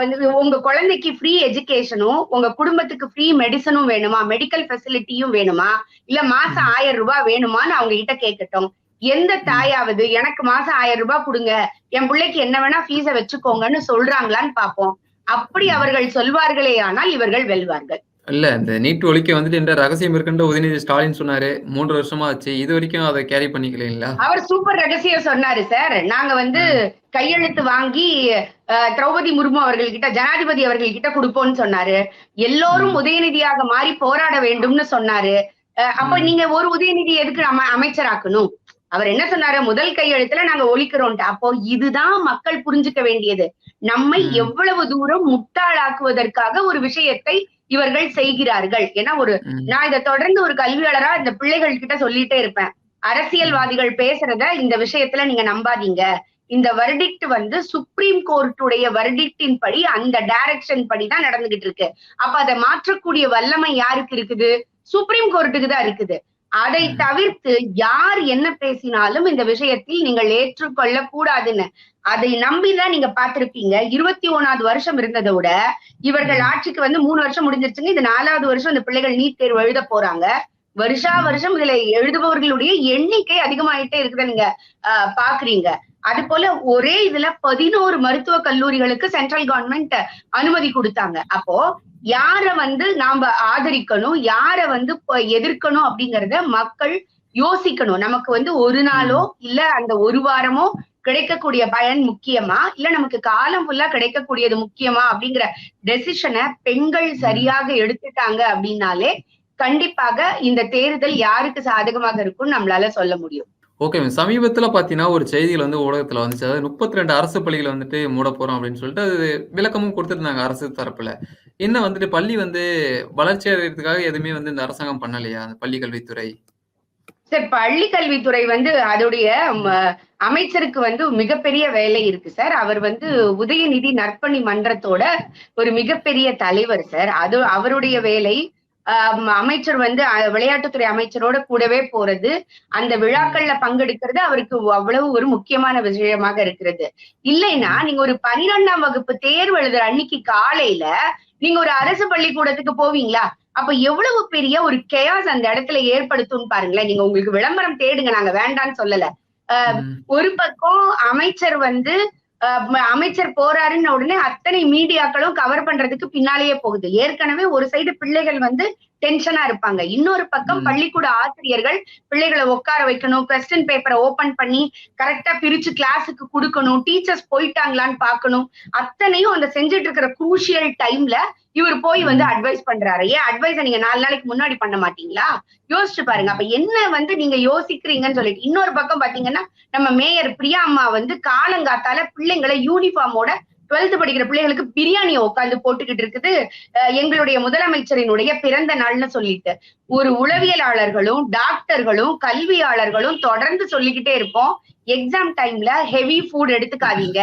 A: வந்து உங்க குழந்தைக்கு ஃப்ரீ எஜுகேஷனும் உங்க குடும்பத்துக்கு ஃப்ரீ மெடிசனும் வேணுமா? மெடிக்கல் ஃபெசிலிட்டியும் வேணுமா? இல்ல மாசம் ஆயிரம் ரூபாய் வேணுமான்னு அவங்க கிட்ட கேட்கட்டும். எந்த தாயாவது எனக்கு மாசம் ஆயிரம் ரூபாய் கொடுங்க என் பிள்ளைக்கு என்ன வேணா ஃபீஸ வச்சுக்கோங்கன்னு சொல்றாங்களான்னு பாப்போம் அப்படி அவர்கள் சொல்வார்களே ஆனால் இவர்கள் வெல்வார்கள்.
B: இல்ல இந்த நீட் ஒழிக்க வந்துட்டு இந்த ரகசியம் இருக்குன்ற உதயநிதி ஸ்டாலின் சொன்னாரு. மூன்று வருஷமா ஆச்சு. இது வரைக்கும் அதை கேரி பண்ணிக்கலீங்களா?
A: அவர் சூப்பர் ரகசியம் சொன்னாரு சார். நாங்க வந்து கையெழுத்து வாங்கி திரௌபதி முர்மு அவர்கள் கிட்ட ஜனாதிபதி அவர்கள் கிட்ட கொடுப்போம்னு சொன்னாரு. எல்லோரும். உதயநிதியாக மாறி போராட வேண்டும்னு சொன்னாரு. அப்ப. நீங்க ஒரு உதயநிதி எதுக்கு அம- அமைச்சராக்கணும்? அவர் என்ன சொன்னாரு? முதல் கையெழுத்துல நாங்க ஒழிக்கிறோம்ட்டு அப்போ இதுதான் மக்கள் புரிஞ்சுக்க வேண்டியது. நம்மை. எவ்வளவு தூரம் முட்டாளாக்குவதற்காக ஒரு விஷயத்தை இவர்கள் செய்கிறார்கள். ஏன்னா ஒரு. நான் இதை தொடர்ந்து ஒரு கல்வியாளரா இந்த பிள்ளைகள் கிட்ட சொல்லிட்டே இருப்பேன். அரசியல்வாதிகள் பேசுறத இந்த விஷயத்துல நீங்க நம்பாதீங்க. இந்த வருடிக்ட் வந்து சுப்ரீம் கோர்ட்டுடைய வருடிக்டின் படி அந்த டைரக்ஷன் படி தான் நடந்துகிட்டு இருக்கு. அப்ப அதை மாற்றக்கூடிய வல்லமை யாருக்கு இருக்குது? சுப்ரீம் கோர்ட்டுக்கு தான் இருக்குது. அதை தவிர்த்து யார் என்ன பேசினாலும் இந்த விஷயத்தில் நீங்கள் ஏற்றுக்கொள்ள கூடாதுன்னு. அதை நம்பிதான் நீங்க பாத்திருப்பீங்க இருபத்தி ஒண்ணாவது வருஷம் இருந்ததை விட இவர்கள் ஆட்சிக்கு வந்து மூணு வருஷம் முடிஞ்சிருச்சுங்க. இந்த நாலாவது வருஷம் இந்த பிள்ளைகள் நீட் தேர்வு எழுத போறாங்க. வருஷா வருஷம் இதுல எழுதுபவர்களுடைய எண்ணிக்கை அதிகமாயிட்டே இருக்குத நீங்க ஆஹ், பாக்குறீங்க அது போல ஒரே இதுல பதினோரு மருத்துவ கல்லூரிகளுக்கு சென்ட்ரல் கவர்மெண்ட் அனுமதி கொடுத்தாங்க. அப்போ யார வந்து நாம ஆதரிக்கணும் யார வந்து எதிர்க்கணும் அப்படிங்கறத மக்கள் யோசிக்கணும். நமக்கு வந்து ஒரு நாளோ இல்ல அந்த ஒரு வாரமோ கிடைக்கக்கூடிய பயன் முக்கியமா? இல்ல நமக்கு காலம் ஃபுல்லா கிடைக்கக்கூடியது முக்கியமா? அப்படிங்கிற டெசிஷனை பெண்கள் சரியாக எடுத்துட்டாங்க அப்படின்னாலே கண்டிப்பாக இந்த தேர்தல் யாருக்கு சாதகமாக இருக்கும்னு நம்மளால சொல்ல முடியும்.
B: ஓகே மேம் சமீபத்துல பாத்தீங்கன்னா ஒரு செய்திகள் வந்து ஊடகத்துல வந்துச்சு. அதாவது முப்பத்தி ரெண்டு அரசு பள்ளிகளை வந்துட்டு மூட போகிறோம் அப்படின்னு சொல்லிட்டு அது விளக்கமும் கொடுத்துருந்தாங்க அரசு தரப்புல. என்ன வந்துட்டு பள்ளி வந்து வளர்ச்சி அடைகிறதுக்காக எதுவுமே வந்து இந்த அரசாங்கம் பண்ணலையா? அந்த பள்ளி கல்வித்துறை?
A: சார் பள்ளி கல்வித்துறை வந்து அதோடைய அமைச்சருக்கு வந்து மிகப்பெரிய வேலை இருக்கு சார். அவர் வந்து உதயநிதி நற்பணி மன்றத்தோட ஒரு மிகப்பெரிய தலைவர் சார். அது அவருடைய வேலை. அமைச்சர் வந்து விளையாட்டுத்துறை அமைச்சரோட கூடவே போறது அந்த விழாக்கள்ல பங்கெடுக்கிறது அவருக்கு அவ்வளவு ஒரு முக்கியமான விஷயமாக இருக்கிறது. இல்லைன்னா நீங்க ஒரு பனிரெண்டாம் வகுப்பு தேர்வு எழுதுற அன்னைக்கு காலையில நீங்க ஒரு அரசு பள்ளிக்கூடத்துக்கு போவீங்களா? அப்ப எவ்வளவு பெரிய ஒரு கெயாஸ் அந்த இடத்துல ஏற்படுத்தும் பாருங்களேன். நீங்க உங்களுக்கு விளம்பரம் தேடுங்க நாங்க வேண்டாம்னு சொல்லல. ஒரு பக்கம் அமைச்சர் வந்து அமைச்சர் போறாருன்னு உடனே அத்தனை மீடியாக்களும் கவர் பண்றதுக்கு பின்னாலேயே போகுது. ஏற்கனவே ஒரு சைடு பிள்ளைகள் வந்து டென்ஷனா இருப்பாங்க. இன்னொரு பக்கம். பள்ளிக்கூட ஆசிரியர்கள் பிள்ளைகளை உட்கார வைக்கணும் கொஸ்டின் பேப்பரை ஓபன் பண்ணி கரெக்டா பிரிச்சு கிளாஸுக்கு கொடுக்கணும் டீச்சர்ஸ் போயிட்டாங்களான்னு பார்க்கணும். அத்தனையும் அந்த செஞ்சுட்டு இருக்கிற குரூஷியல் டைம்ல இவர் போய் வந்து. அட்வைஸ் பண்றாரு. ஏன் அட்வைஸ நீங்க நாலு நாளைக்கு முன்னாடி பண்ண மாட்டீங்களா? யோசிச்சு பாருங்க. அப்ப என்ன வந்து நீங்க யோசிக்கிறீங்கன்னு சொல்லிட்டு இன்னொரு பக்கம் பாத்தீங்கன்னா நம்ம மேயர் பிரியா அம்மா வந்து காலங்காத்தால பிள்ளைங்களை யூனிஃபார்மோட டுவெல்த் படிக்கிற பிள்ளைங்களுக்கு பிரியாணியை உட்காந்து போட்டுக்கிட்டு இருக்குது. எங்களுடைய முதலமைச்சரினுடைய பிறந்த நாள்னு சொல்லிட்டு. ஒரு உளவியலாளர்களும் டாக்டர்களும் கல்வியாளர்களும் தொடர்ந்து சொல்லிக்கிட்டே இருப்போம். எக்ஸாம் டைம்ல ஹெவி ஃபுட் எடுத்துக்காதீங்க.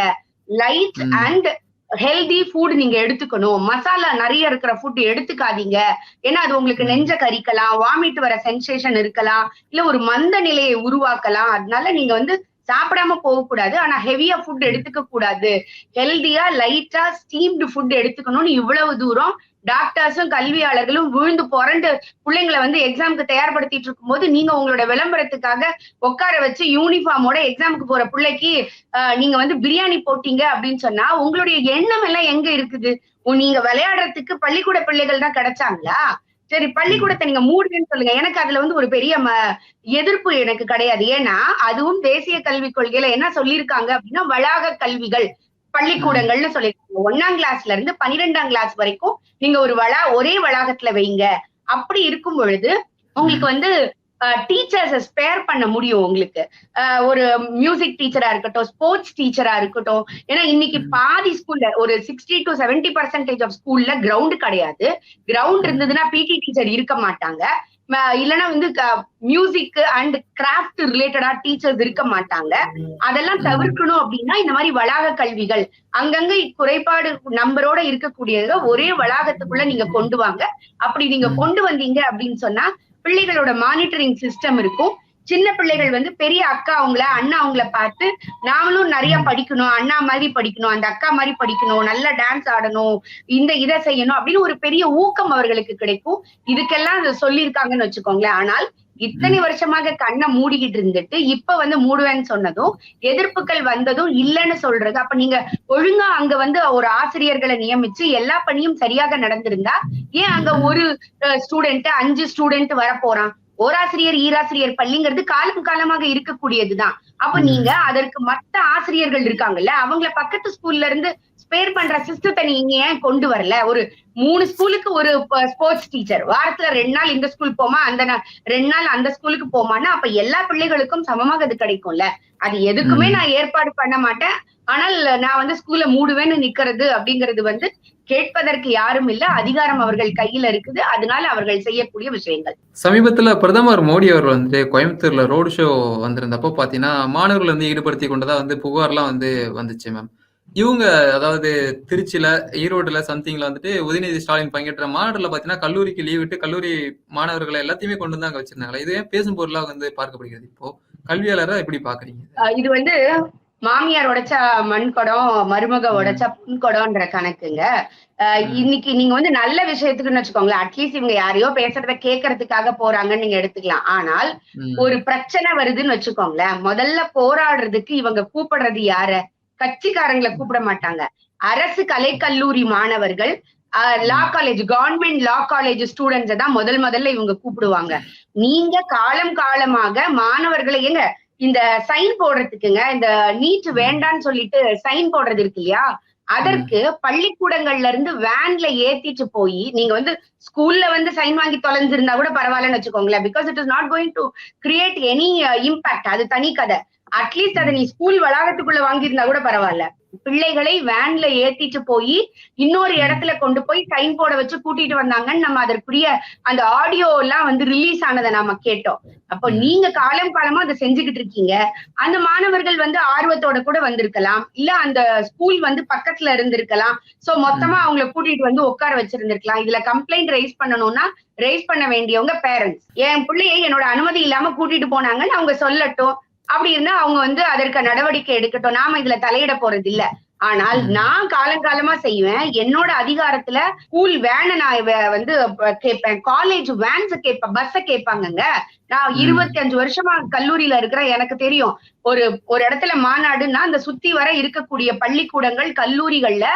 A: லைட். அண்ட் ஹெல்தி ஃபுட் நீங்க எடுத்துக்கணும். மசாலா நிறைய இருக்கிற ஃபுட் எடுத்துக்காதீங்க. ஏன்னா அது உங்களுக்கு. நெஞ்ச கரிக்கலாம் வாமிட் வர சென்சேஷன் இருக்கலாம் இல்ல ஒரு மந்த நிலையை உருவாக்கலாம். அதனால நீங்க வந்து சாப்பிடாம போக கூடாது ஆனா ஹெவியா ஃபுட் எடுத்துக்க கூடாது ஹெல்தியா லைட்டா ஸ்டீம்டு ஃபுட் எடுத்துக்கணும்னு இவ்வளவு தூரம் டாக்டர்ஸும் கல்வியாளர்களும் விழுந்து புரண்டு பிள்ளைங்களை வந்து எக்ஸாமுக்கு தயார்படுத்திட்டு இருக்கும்போது நீங்க உங்களோட விளம்பரத்துக்காக உட்கார வச்சு யூனிஃபார்மோட எக்ஸாமுக்கு போற பிள்ளைக்கு ஆஹ், நீங்க வந்து பிரியாணி போட்டீங்க அப்படின்னு சொன்னா உங்களுடைய எண்ணம் எல்லாம் எங்க இருக்குது? நீங்க விளையாடுறதுக்கு பள்ளிக்கூட பிள்ளைகள் தான் கிடைச்சாங்களா? சரி பள்ளிக்கூடத்தை நீங்க மூடுங்கன்னு சொல்லுங்க. எனக்கு அதுல வந்து ஒரு பெரிய ம- எதிர்ப்பு எனக்கு கிடையாது. ஏன்னா அதுவும் தேசிய கல்விக் கொள்கையில என்ன சொல்லியிருக்காங்க அப்படின்னா வளாக கல்விகள் பள்ளிக்கூடங்கள்னு சொல்லியிருக்காங்க. ஒன்னாம் கிளாஸ்ல இருந்து பன்னிரெண்டாம் கிளாஸ் வரைக்கும் நீங்க ஒரு வளா ஒரே வளாகத்துல வைங்க. அப்படி இருக்கும் பொழுது உங்களுக்கு வந்து டீச்சர்ஸை ஸ்பேர் பண்ண முடியும் உங்களுக்கு. ஒரு மியூசிக் டீச்சரா இருக்கட்டும் ஸ்போர்ட்ஸ் டீச்சரா இருக்கட்டும். ஏன்னா இன்னைக்கு. பாதி ஸ்கூல்ல ஒரு sixty to seventy percentage of ஸ்கூல்ல கிரவுண்ட் கிடையாது. கிரவுண்ட் இருந்ததுன்னா பிடி டீச்சர் இருக்க மாட்டாங்க. இல்லைன்னா வந்து மியூசிக் அண்ட் கிராஃப்ட் ரிலேட்டடா டீச்சர்ஸ் இருக்க மாட்டாங்க. அதெல்லாம் தவிர்க்கணும் அப்படின்னா இந்த மாதிரி வளாக கல்விகள் அங்கங்க குறைபாடு நம்பரோட இருக்கக்கூடியத ஒரே வளாகத்துக்குள்ள நீங்க கொண்டு வாங்க. அப்படி நீங்க கொண்டு வந்தீங்க அப்படின்னு சொன்னா பிள்ளைகளோட மானிட்டரிங் சிஸ்டம் இருக்கும். சின்ன பிள்ளைகள் வந்து பெரிய அக்கா அவங்கள அண்ணா அவங்கள பார்த்து நாமளும் நிறைய படிக்கணும் அண்ணா மாதிரி படிக்கணும் அந்த அக்கா மாதிரி படிக்கணும் நல்ல டான்ஸ் ஆடணும் இந்த இதை செய்யணும் அப்படின்னு ஒரு பெரிய ஊக்கம் அவர்களுக்கு கிடைக்கும். இதுக்கெல்லாம் அது சொல்லியிருக்காங்கன்னு வச்சுக்கோங்களேன். ஆனால் இத்தனை வருஷமாக கண்ணை மூடிக்கிட்டு இருந்துட்டு இப்ப வந்து மூடுவேன்னு சொன்னதும் எதிர்ப்புகள் வந்ததும் இல்லைன்னு சொல்றது. அப்ப நீங்க ஒழுங்கா அங்க வந்து ஒரு ஆசிரியர்களை நியமிச்சு எல்லா பணியும் சரியாக நடந்திருந்தா ஏன் அங்க ஒரு ஸ்டூடெண்ட் அஞ்சு ஸ்டூடெண்ட் வர போறான்? ஓராசிரியர் ஈராசிரியர் பள்ளிங்கிறது காலம் காலமாக இருக்கக்கூடியதுதான். அப்ப. நீங்க அதற்கு மத்த ஆசிரியர்கள் இருக்காங்கல்ல அவங்கள பக்கத்து ஸ்கூல்ல இருந்து ஸ்பேர் பண்ற சிஸ்டத்தை நீங்க ஏன் கொண்டு வரல? ஒரு மூணு ஸ்கூலுக்கு ஒரு ஸ்போர்ட்ஸ் டீச்சர் வாரத்துல ரெண்டு நாள் இந்த ஸ்கூல் போமா அந்த ரெண்டு நாள் அந்த ஸ்கூலுக்கு போமான்னா அப்ப எல்லா பிள்ளைகளுக்கும் சமமாக அது கிடைக்கும்ல. அது எதுக்குமே. நான் ஏற்பாடு பண்ண மாட்டேன். ஆனால் நான் வந்து ஸ்கூல்ல மூடுவேன்னு நிக்கிறது அப்படிங்கிறது வந்து கேட்பதற்கு யாரும் இல்ல அதிகாரம் அவர்கள் கையில இருக்குது. அதனால அவர்கள் செய்யக்கூடிய விஷயங்கள்.
B: சமீபத்துல பிரதமர் மோடி அவர்கள் வந்துட்டு கோயம்புத்தூர்ல ரோடு ஷோ வந்திருந்தப்போ பாத்தீங்கன்னா மாணவர்கள் வந்து ஈடுபடுத்தி கொண்டதா வந்து புகார்லாம் வந்து வந்துச்சு மேம் இவங்க அதாவது திருச்சியில ஈரோடுல சம்திங்ல வந்துட்டு உதயநிதி ஸ்டாலின் பங்கேற்ற மாநாடுல பாத்தீங்கன்னா கல்லூரிக்கு லீவ் விட்டு கல்லூரி மாணவர்களை எல்லாத்தையுமே கொண்டு வந்து அங்க வச்சிருந்தாங்களா. இது ஏன் பேசும் பொருளா வந்து பார்க்கப்படுகிறது இப்போ. கல்வியாளரா எப்படி பாக்குறீங்க?
A: இது வந்து மாமியார் உடைச்சா மண் குடம் மருமக. உடைச்சா பொன் குடம்ன்ற கணக்குங்க. இன்னைக்கு நீங்க வந்து நல்ல விஷயத்துக்குன்னு வச்சுக்கோங்களேன் அட்லீஸ்ட் இவங்க யாரையோ பேசுறத கேட்கறதுக்காக போறாங்கன்னு நீங்க எடுத்துக்கலாம். ஆனால். ஒரு பிரச்சனை வருதுன்னு வச்சுக்கோங்களேன் முதல்ல போராடுறதுக்கு இவங்க கூப்பிடுறது யார? கட்சிக்காரங்களை கூப்பிட மாட்டாங்க. அரசு கலைக்கல்லூரி மாணவர்கள் law college government law college ஸ்டூடெண்ட்ஸை தான் முதல் முதல்ல இவங்க கூப்பிடுவாங்க. நீங்க காலம் காலமாக மாணவர்களை எங்க இந்த சைன் போடுறதுக்குங்க இந்த நீட் வேண்டான்னு சொல்லிட்டு சைன் போடுறது இருக்கு இல்லையா? அதற்கு பள்ளிக்கூடங்கள்ல இருந்து வேன்ல ஏத்திட்டு போய் நீங்க வந்து ஸ்கூல்ல வந்து சைன் வாங்கி தொலைஞ்சிருந்தா கூட பரவாயில்லன்னு வச்சுக்கோங்களேன். Because it is not going to create any impact அது தனி கதை. அட்லீஸ்ட் அதை நீ ஸ்கூல் வளாகத்துக்குள்ள வாங்கியிருந்தா கூட பரவாயில்ல. பிள்ளைகளை வேன்ல ஏத்திட்டு போய் இன்னொரு இடத்துல கொண்டு போய் சைன் போட வச்சு கூட்டிட்டு வந்தாங்கன்னு நம்ம அதற்குரிய அந்த ஆடியோ எல்லாம் வந்து ரிலீஸ் ஆனதை நாம கேட்டோம். அப்போ. நீங்க காலம் காலமா அதை செஞ்சுக்கிட்டு இருக்கீங்க. அந்த மாணவர்கள் வந்து ஆர்வத்தோட கூட வந்திருக்கலாம். இல்ல அந்த ஸ்கூல் வந்து பக்கத்துல இருந்திருக்கலாம். சோ மொத்தமா அவங்கள கூட்டிட்டு வந்து உட்கார வச்சிருந்திருக்கலாம். இதுல கம்ப்ளைண்ட் ரைஸ் பண்ணணும்னா ரைஸ் பண்ண வேண்டியவங்க பேரண்ட்ஸ் என் பிள்ளையை என்னோட அனுமதி இல்லாம கூட்டிட்டு போனாங்கன்னு அவங்க சொல்லட்டும். அப்படி இருந்தா அவங்க வந்து அதற்கு நடவடிக்கை எடுக்கட்டும். நாம இதுல தலையிட போறது இல்ல ஆனால். நான் காலங்காலமா செய்வேன். என்னோட அதிகாரத்துல ஸ்கூல் வேனை நான் வந்து கேட்பேன். காலேஜ் வேன்ஸ் கேட்பேன் பஸ்ஸ கேட்பாங்கங்க. நான். இருபத்தி அஞ்சு வருஷமா கல்லூரியில இருக்கிறேன். எனக்கு தெரியும். ஒரு ஒரு இடத்துல மாநாடுன்னா அந்த சுத்தி வர இருக்கக்கூடிய பள்ளிக்கூடங்கள் கல்லூரிகள்ல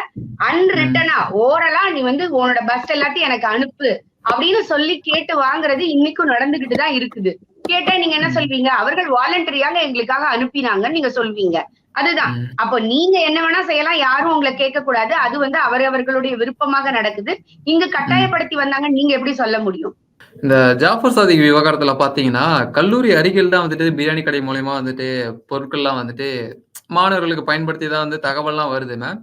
A: அன்ரிட்டனா ஓரலா நீ வந்து உன்னோட பஸ் எல்லாத்தையும் எனக்கு அனுப்பு அப்படின்னு சொல்லி கேட்டு வாங்குறது இன்னைக்கும் நடந்துகிட்டு தான் இருக்குது. கேட்டா நீங்க என்ன சொல்வீங்க? அவர்கள் வாலண்டரியாக எங்களுக்காக அனுப்பினாங்கன்னு நீங்க சொல்வீங்க. அதுதான். அப்போ நீங்க என்ன வேணா செய்யலாம். யாரும் உங்களை கேட்க கூடாது. அது வந்து அவரவர்களுடைய விருப்பமாக நடக்குது. இங்க கட்டாயப்படுத்தி வந்தாங்க. நீங்க எப்படி சொல்ல முடியும்?
B: இந்த ஜாஃபர் சாதிக் விவகாரத்துல பாத்தீங்கன்னா கல்லூரி அருகில் தான் வந்துட்டு பிரியாணி கடை மூலயமா வந்துட்டு பொருட்கள்லாம் வந்துட்டு மாணவர்களுக்கு பயன்படுத்தி தான் வந்து தகவல்லாம் வருது மேம்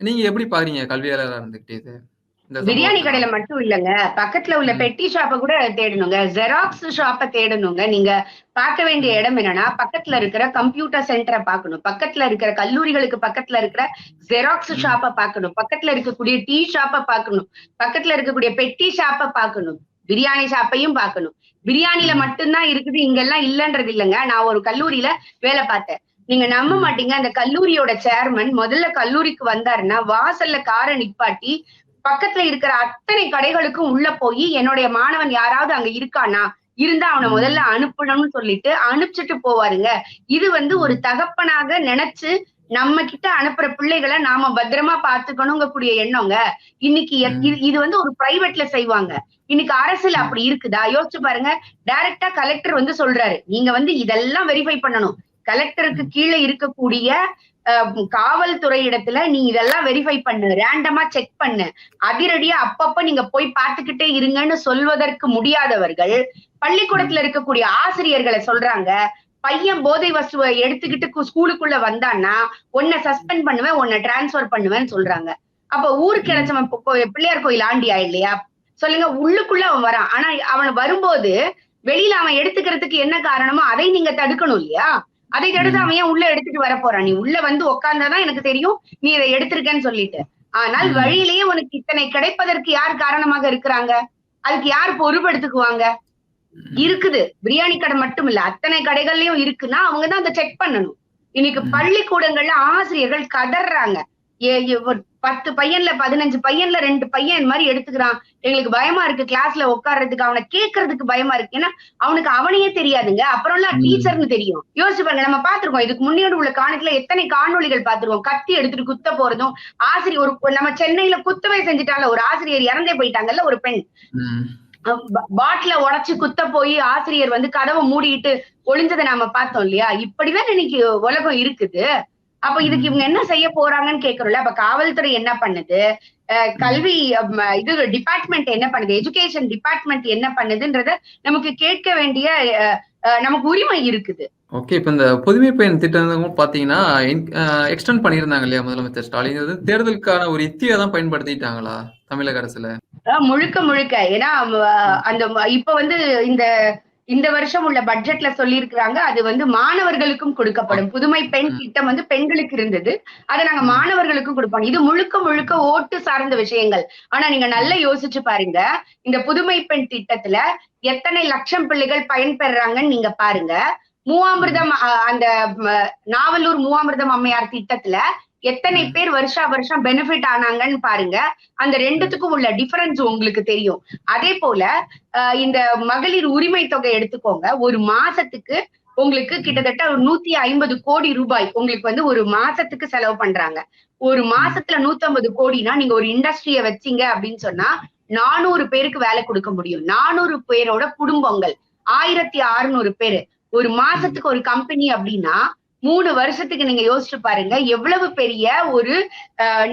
B: நீங்க எப்படி பாக்குறீங்க கல்வியாளராக இருந்துகிட்டு இது?
A: பிரியாணி? கடையில மட்டும் இல்லங்க. பக்கத்துல உள்ள. பெட்டி ஷாப்ப கூட தேடணுங்க. ஜெராக்ஸ் ஷாப்ப தேடணுங்க. நீங்க பார்க்க வேண்டிய இடம் என்னன்னா பக்கத்துல இருக்கிற கம்ப்யூட்டர் சென்டரை பார்க்கணும். பக்கத்துல இருக்கிற கல்லூரிகளுக்கு பக்கத்துல இருக்கிற ஜெராக்ஸ். ஷாப்ப பார்க்கணும். பக்கத்துல இருக்கக்கூடிய டீ ஷாப்ப பார்க்கணும். பக்கத்துல இருக்கக்கூடிய பெட்டி ஷாப்ப பார்க்கணும். பிரியாணி ஷாப்பையும் பார்க்கணும். பிரியாணில. மட்டும்தான் இருக்குது. இங்கெல்லாம் இல்லன்றது இல்லைங்க. நான் ஒரு கல்லூரியில வேலை பார்த்தேன். நீங்க நம்ப. மாட்டீங்க. அந்த கல்லூரியோட சேர்மன் முதல்ல கல்லூரிக்கு வந்தாருன்னா வாசல்ல காரை நிப்பாட்டி பக்கத்துல இருக்கிற அத்தனை கடைகளுக்கும் உள்ள போய் என்னுடைய மாணவன் யாராவது அங்க இருக்கானா இருந்தா அவனை. முதல்ல அனுப்பணும்னு சொல்லிட்டு அனுப்பிச்சிட்டு போவாருங்க. இது வந்து ஒரு தகப்பனாக நினைச்சு நம்ம கிட்ட அனுப்புற பிள்ளைகளை நாம பத்திரமா பாத்துக்கணுங்க கூடிய எண்ணங்க. இன்னைக்கு. இது- வந்து ஒரு பிரைவேட்ல செய்வாங்க. இன்னைக்கு அரசுல அப்படி இருக்குதா? யோசிச்சு பாருங்க. டைரக்டா கலெக்டர் வந்து சொல்றாரு. நீங்க வந்து இதெல்லாம் வெரிஃபை பண்ணணும். கலெக்டருக்கு கீழே இருக்கக்கூடிய காவல்துறை இடத்துல நீ இதெல்லாம் வெரிஃபை பண்ணு ரேண்டமா செக் பண்ணு. அதிரடியா அப்பப்ப நீங்க போய் பார்த்துக்கிட்டே இருங்கன்னு சொல்வதற்கு முடியாதவர்கள் பள்ளிக்கூடத்துல இருக்கக்கூடிய ஆசிரியர்களை சொல்றாங்க பையன் போதை வசுவை எடுத்துக்கிட்டு ஸ்கூலுக்குள்ள வந்தான்னா உன்னை சஸ்பெண்ட் பண்ணுவேன் உன்னை டிரான்ஸ்ஃபர் பண்ணுவேன்னு சொல்றாங்க. அப்ப ஊருக்கு கிடைச்சவன் பிள்ளையார் கோயில் ஆண்டியா இல்லையா? சொல்லுங்க உள்ளுக்குள்ள அவன் வரான். ஆனா அவன் வரும்போது வெளியில அவன் எடுத்துக்கிறதுக்கு என்ன காரணமோ அதை நீங்க தடுக்கணும் இல்லையா? அதை தடுத்து. அவன் ஏன் உள்ள எடுத்துட்டு வர போறான் நீ உள்ள வந்து உட்கார்ந்தாதான் எனக்கு தெரியும். நீ இதை எடுத்திருக்கேன்னு சொல்லிட்டு. ஆனால். வழியிலேயே உனக்கு இத்தனை கிடைப்பதற்கு யார் காரணமாக இருக்கிறாங்க? அதுக்கு யார் பொறுப்பெடுத்துக்குவாங்க? இருக்குது. பிரியாணி கடை மட்டும் இல்ல அத்தனை கடைகள்லயும் இருக்குன்னா அவங்கதான் அதை செக் பண்ணணும். இன்னைக்கு. பள்ளிக்கூடங்கள்ல ஆசிரியர்கள் கதறாங்க பத்து பையன்ல பதினஞ்சு பையன்ல ரெண்டு பையன் மாதிரி எடுத்துக்கிறான். எங்களுக்கு பயமா இருக்கு கிளாஸ்ல உட்கார்றதுக்கு. அவனை கேட்கறதுக்கு பயமா இருக்கு. ஏன்னா அவனுக்கு அவனையே தெரியாதுங்க. அப்புறம்லாம்
B: ம்.
A: டீச்சர்னு தெரியும். யோசிச்சு பாருங்க நம்ம பாத்திருக்கோம் இதுக்கு முன்னாடி உள்ள காணத்துல எத்தனை காணொளிகள் பாத்திருக்கோம் கத்தி எடுத்துட்டு குத்த போறதும் ஆசிரியர் ஒரு நம்ம சென்னையில குத்தவை செஞ்சுட்டால ஒரு ஆசிரியர் இறந்தே போயிட்டாங்கல்ல ஒரு பெண். பாட்டில உடைச்சு குத்த போய் ஆசிரியர் வந்து கதவை மூடிட்டு ஒளிஞ்சதை நாம பார்த்தோம் இல்லையா? இப்படிதான் இன்னைக்கு உலகம் இருக்குது. அப்ப இதுக்கு இவங்க என்ன செய்ய போறாங்கன்னு கேக்குறோம்ல அப்ப காவல்துறை என்ன பண்ணுது? கல்வி இது டிபார்ட்மெண்ட் என்ன பண்ணுது? எஜுகேஷன் டிபார்ட்மெண்ட் என்ன பண்ணுதுன்றத நமக்கு கேட்க வேண்டிய நமக்கு உரிமை இருக்குது.
B: ஓகே இப்போ இந்த புதுமை பயன் திட்டம் பார்த்தீங்கன்னா எக்ஸ்டெண்ட் பண்ணியிருந்தாங்க இல்லையா முதலமைச்சர் ஸ்டாலின்? இது தேர்தலுக்கான ஒரு யுத்தியை தான் பயன்படுத்திட்டாங்களா தமிழக அரசுல?
A: முழுக்க முழுக்க. ஏன்னா அந்த இப்ப வந்து இந்த இந்த வருஷம் உள்ள பட்ஜெட்ல சொல்லியிருக்கிறாங்க அது வந்து மாணவர்களுக்கும் கொடுக்கப்படும். புதுமை பெண் திட்டம் வந்து பெண்களுக்கு இருந்தது. அதை நாங்க. மாணவர்களுக்கும் கொடுப்போம். இது முழுக்க முழுக்க ஓட்டு சார்ந்த விஷயங்கள். ஆனா நீங்க நல்லா யோசிச்சு பாருங்க. இந்த புதுமை பெண் திட்டத்துல எத்தனை லட்சம் பிள்ளைகள் பயன்பெறாங்கன்னு நீங்க பாருங்க. மூவாமிர்தம் அந்த நாவலூர் மூவாமிர்தம் அம்மையார் திட்டத்துல எத்தனை. பேர் வருஷா வருஷம் பெனிஃபிட் ஆனாங்கன்னு பாருங்க. அந்த ரெண்டுத்துக்கும் உள்ள டிஃபரன்ஸ் உங்களுக்கு தெரியும். அதே போல இந்த மகளிர் உரிமை தொகை எடுத்துக்கோங்க. ஒரு மாசத்துக்கு உங்களுக்கு கிட்டத்தட்ட ஒரு நூத்தி ஐம்பது கோடி ரூபாய் உங்களுக்கு வந்து ஒரு மாசத்துக்கு செலவு பண்றாங்க. ஒரு மாசத்துல நூத்தம்பது கோடினா நீங்க ஒரு இண்டஸ்ட்ரிய வச்சீங்க அப்படின்னு சொன்னா நானூறு பேருக்கு வேலை கொடுக்க முடியும். நானூறு பேரோட குடும்பங்கள். ஆயிரத்தி அறுநூறு பேரு. ஒரு மாசத்துக்கு ஒரு கம்பெனி அப்படின்னா மூணு வருஷத்துக்கு நீங்க யோசிச்சு பாருங்க. எவ்வளவு பெரிய ஒரு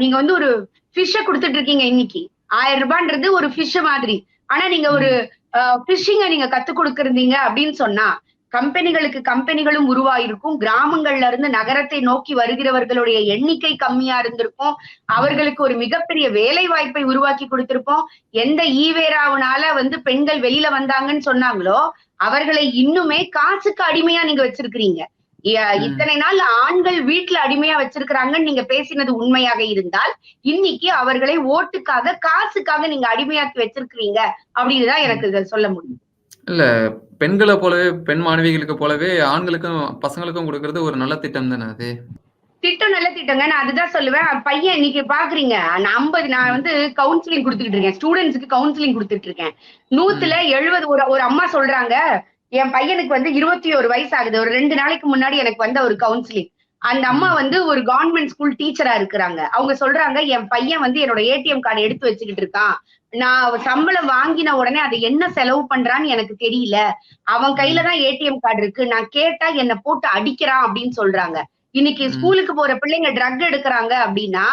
A: நீங்க வந்து ஒரு ஃபிஷ்ஷ கொடுத்துட்டு இருக்கீங்க இன்னைக்கு. ஆயிரம் ரூபான்றது ஒரு ஃபிஷ் மாதிரி. ஆனா நீங்க ஒரு ஃபிஷிங்க நீங்க கத்து கொடுக்கறீங்க அப்படின்னு சொன்னா கம்பெனிகளுக்கு கம்பெனிகளும் உருவாயிருக்கும். கிராமங்கள்ல இருந்து நகரத்தை நோக்கி வருகிறவர்களுடைய எண்ணிக்கை கம்மியா இருந்திருக்கும். அவர்களுக்கு ஒரு மிகப்பெரிய வேலை வாய்ப்பை உருவாக்கி கொடுத்திருப்போம். எந்த ஈவேராவுனால வந்து பெண்கள் வெளியில வந்தாங்கன்னு சொன்னாங்களோ அவர்களை இன்னுமே காசுக்கு அடிமையா நீங்க வச்சிருக்கிறீங்க. இத்தனை நாள் ஆண்கள் வீட்டுல அடிமையா வச்சிருக்கிறாங்கன்னு நீங்க பேசினது உண்மையாக இருந்தால் இன்னைக்கு அவர்களை ஓட்டுக்காக காசுக்காக நீங்க அடிமையாக்கி வச்சிருக்கிறீங்க அப்படின்னு தான் எனக்கு சொல்ல முடியும்.
B: இல்ல பெண்களை போலவே பெண் மாணவிகளுக்கு போலவே ஆண்களுக்கும் பசங்களுக்கும் கொடுக்கறது ஒரு நல்ல திட்டம் தானே அது?
A: திட்டம் நல்ல திட்டங்க. நான் அதுதான் சொல்லுவேன். பையன் இன்னைக்கு பாக்குறீங்க. நான் ஐம்பது நான் வந்து கவுன்சிலிங் கொடுத்துட்டு இருக்கேன். ஸ்டூடெண்ட்ஸ்க்கு கவுன்சிலிங் கொடுத்துட்டு இருக்கேன். நூத்துல எழுபது ஒரு ஒரு அம்மா சொல்றாங்க. என் பையனுக்கு வந்து இருபத்தி ஒரு வயசு ஆகுது ஒரு ரெண்டு நாளைக்கு முன்னாடி எனக்கு வந்த ஒரு கவுன்சிலிங் அந்த அம்மா வந்து ஒரு கவர்மெண்ட் ஸ்கூல் டீச்சரா இருக்கிறாங்க. அவங்க சொல்றாங்க என் பையன் வந்து என்னோட ஏடிஎம் கார்டு எடுத்து வச்சுக்கிட்டு இருக்கான். நான் சம்பளம் வாங்கின உடனே அதை என்ன செலவு பண்றான்னு எனக்கு தெரியல. அவன் கையில தான் ஏடிஎம் கார்டு இருக்கு. நான் கேட்டா என்ன போட்டு அடிக்கிறான் அப்படின்னு சொல்றாங்க. இன்னைக்கு. ஸ்கூலுக்கு போற பிள்ளைங்க ட்ரக் எடுக்கிறாங்க அப்படின்னா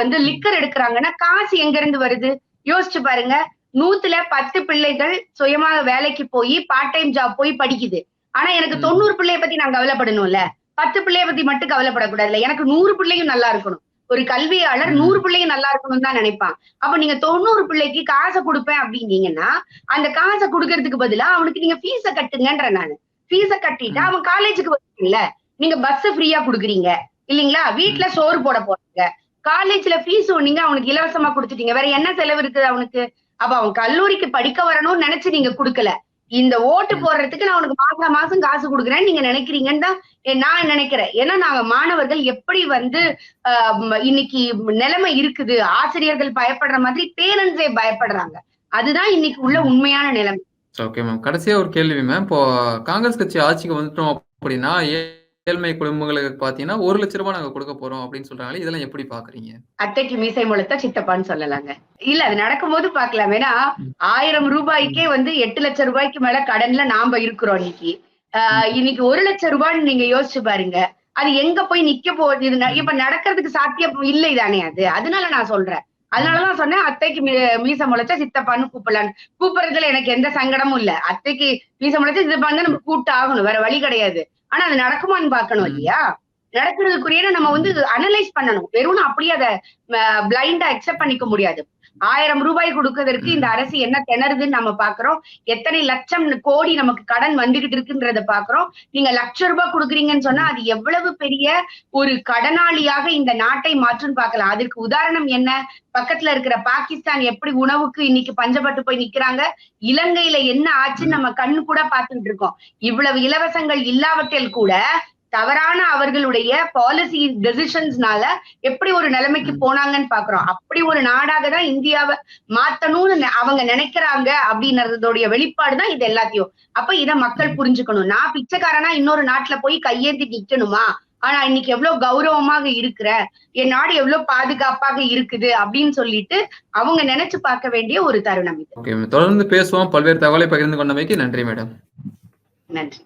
A: வந்து லிக்கர் எடுக்கிறாங்கன்னா காசு எங்க இருந்து வருது? யோசிச்சு பாருங்க. நூத்துல பத்து பிள்ளைகள் சுயமா வேலைக்கு போய் பார்ட் டைம் ஜாப் போய் படிக்குது. ஆனா எனக்கு. தொண்ணூறு பிள்ளைய பத்தி நான் கவலைப்படணும்ல. பத்து பிள்ளைய பத்தி மட்டும் கவலைப்படக்கூடாதுல்ல. எனக்கு நூறு பிள்ளையும் நல்லா இருக்கணும். ஒரு கல்வியாளர். நூறு பிள்ளையும் நல்லா இருக்கணும்னு தான் நினைப்பான். அப்ப நீங்க தொண்ணூறு பிள்ளைக்கு காசை கொடுப்பேன் அப்படின்னீங்கன்னா அந்த காசை கொடுக்கறதுக்கு பதிலா அவனுக்கு நீங்க ஃபீஸ கட்டுங்கன்ற நானு. ஃபீஸ கட்டிட்டா. அவன் காலேஜுக்கு வருவீங்கல்ல நீங்க பஸ் ஃப்ரீயா குடுக்குறீங்க. இல்லீங்களா? வீட்ல சோறு போட போறீங்க. காலேஜ்ல ஃபீஸ் நீங்க அவனுக்கு இலவசமா கொடுத்துட்டீங்க. வேற என்ன செலவு இருக்குது அவனுக்கு? அப்ப அவன் கல்லூரிக்கு படிக்க வரணும்னு நினைச்சு நீங்க குடுக்கல. இந்த ஓட்டு. போடுறதுக்கு நான் உனக்கு மாசம் மாசம் காசு கொடுக்குறேன்னு நீங்க நினைக்கிறீங்கன்னு தான் நான் நினைக்கிறேன். ஏன்னா நாங்க மாணவர்கள் எப்படி வந்து இன்னைக்கு நிலைமை இருக்குது. ஆசிரியர்கள் பயப்படுற மாதிரி பேரண்ட்ஸே பயப்படுறாங்க. அதுதான் இன்னைக்கு உள்ள உண்மையான நிலைமை.
B: Okay ma'am. கடைசியா ஒரு கேள்வி மேம். இப்போ காங்கிரஸ் கட்சி ஆட்சிக்கு வந்துட்டோம் அப்படின்னா ஏழ்மை குடும்பங்களுக்கு பாத்தீங்கன்னா ஒரு லட்ச ரூபாய் நாங்க கொடுக்க போறோம் அப்படின்னு சொல்றாங்களே இதெல்லாம் எப்படி பாக்குறீங்க?
A: அத்தைக்கு மீசை முளைத்தா சித்தப்பான்னு சொல்லலாங்க. இல்ல அது நடக்கும்போது பார்க்கலாம் ஏன்னா
B: ம்.
A: ஆயிரம் ரூபாய்க்கே வந்து எட்டு லட்சம் ரூபாய்க்கு மேல கடன்ல நாம இருக்கிறோம் இன்னைக்கு. இன்னைக்கு ஒரு லட்சம் ரூபான்னு நீங்க யோசிச்சு பாருங்க. அது எங்க போய் நிக்க போகுது? இப்ப நடக்கிறதுக்கு சாத்தியம் இல்லை தானே அது. அதனால நான் சொல்றேன். அதனாலதான் சொன்னேன் அத்தைக்கு மீசை முளைச்சா சித்தப்பான்னு கூப்பிடலான்னு. கூப்பிடுறதுல எனக்கு எந்த சங்கடமும் இல்ல. அத்தைக்கு மீசை முளைச்சா சித்தப்பான்னு நம்ம கூப்பிட்டு ஆகணும் வேற வழி கிடையாது. ஆனா அது நடக்குமான்னு பார்க்கணும்
B: ம்.
A: இல்லையா நடக்கிறதுக்குரிய நம்ம வந்து அனலைஸ் பண்ணணும். வெறும் அப்படியே அதை பிளைண்டா அக்செப்ட் பண்ணிக்க முடியாது. ஆயிரம் ரூபாய் கொடுக்கறதற்கு இந்த அரசு என்ன திணறுதுன்னு நம்ம பாக்குறோம் எத்தனை லட்சம் கோடி நமக்கு கடன் வந்துகிட்டு இருக்குன்றத பாக்குறோம் நீங்க லட்ச ரூபாய் கொடுக்குறீங்கன்னு சொன்னா அது எவ்வளவு பெரிய ஒரு கடனாளியாக இந்த நாட்டை மாற்றுன்னு பார்க்கலாம். அதற்கு உதாரணம் என்ன? பக்கத்துல இருக்கிற பாகிஸ்தான் எப்படி உணவுக்கு இன்னைக்கு பஞ்சப்பட்டு போய் நிக்கிறாங்க? இலங்கையில என்ன ஆச்சுன்னு நம்ம கண்ணு கூட பார்த்துட்டு இருக்கோம். இவ்வளவு இலவசங்கள் இல்லாவற்றில் கூட தவறான அவர்களுடைய பாலிசி டெசிஷன்ஸ்னால எப்படி ஒரு நிலைமைக்கு. போனாங்கன்னு பாக்குறோம். அப்படி ஒரு நாடாக தான் இந்தியாவை மாத்தணும்னு அவங்க நினைக்கிறாங்க அப்படின்றதோடைய வெளிப்பாடு தான் இது எல்லாத்தையும். அப்ப இத மக்கள். புரிஞ்சுக்கணும். நான் பிச்சைக்காரனா இன்னொரு நாட்டுல போய் கையேந்தி நிக்கணுமா? ஆனா இன்னைக்கு எவ்வளவு கௌரவமாக இருக்கிற என் நாடு எவ்வளவு பாதுகாப்பாக இருக்குது அப்படின்னு சொல்லிட்டு அவங்க நினைச்சு பார்க்க வேண்டிய ஒரு தருணம் இது.
B: தொடர்ந்து பேசுவோம். பல்வேறு தகவலை பகிர்ந்து கொண்டமைக்கு நன்றி மேடம்.
A: நன்றி.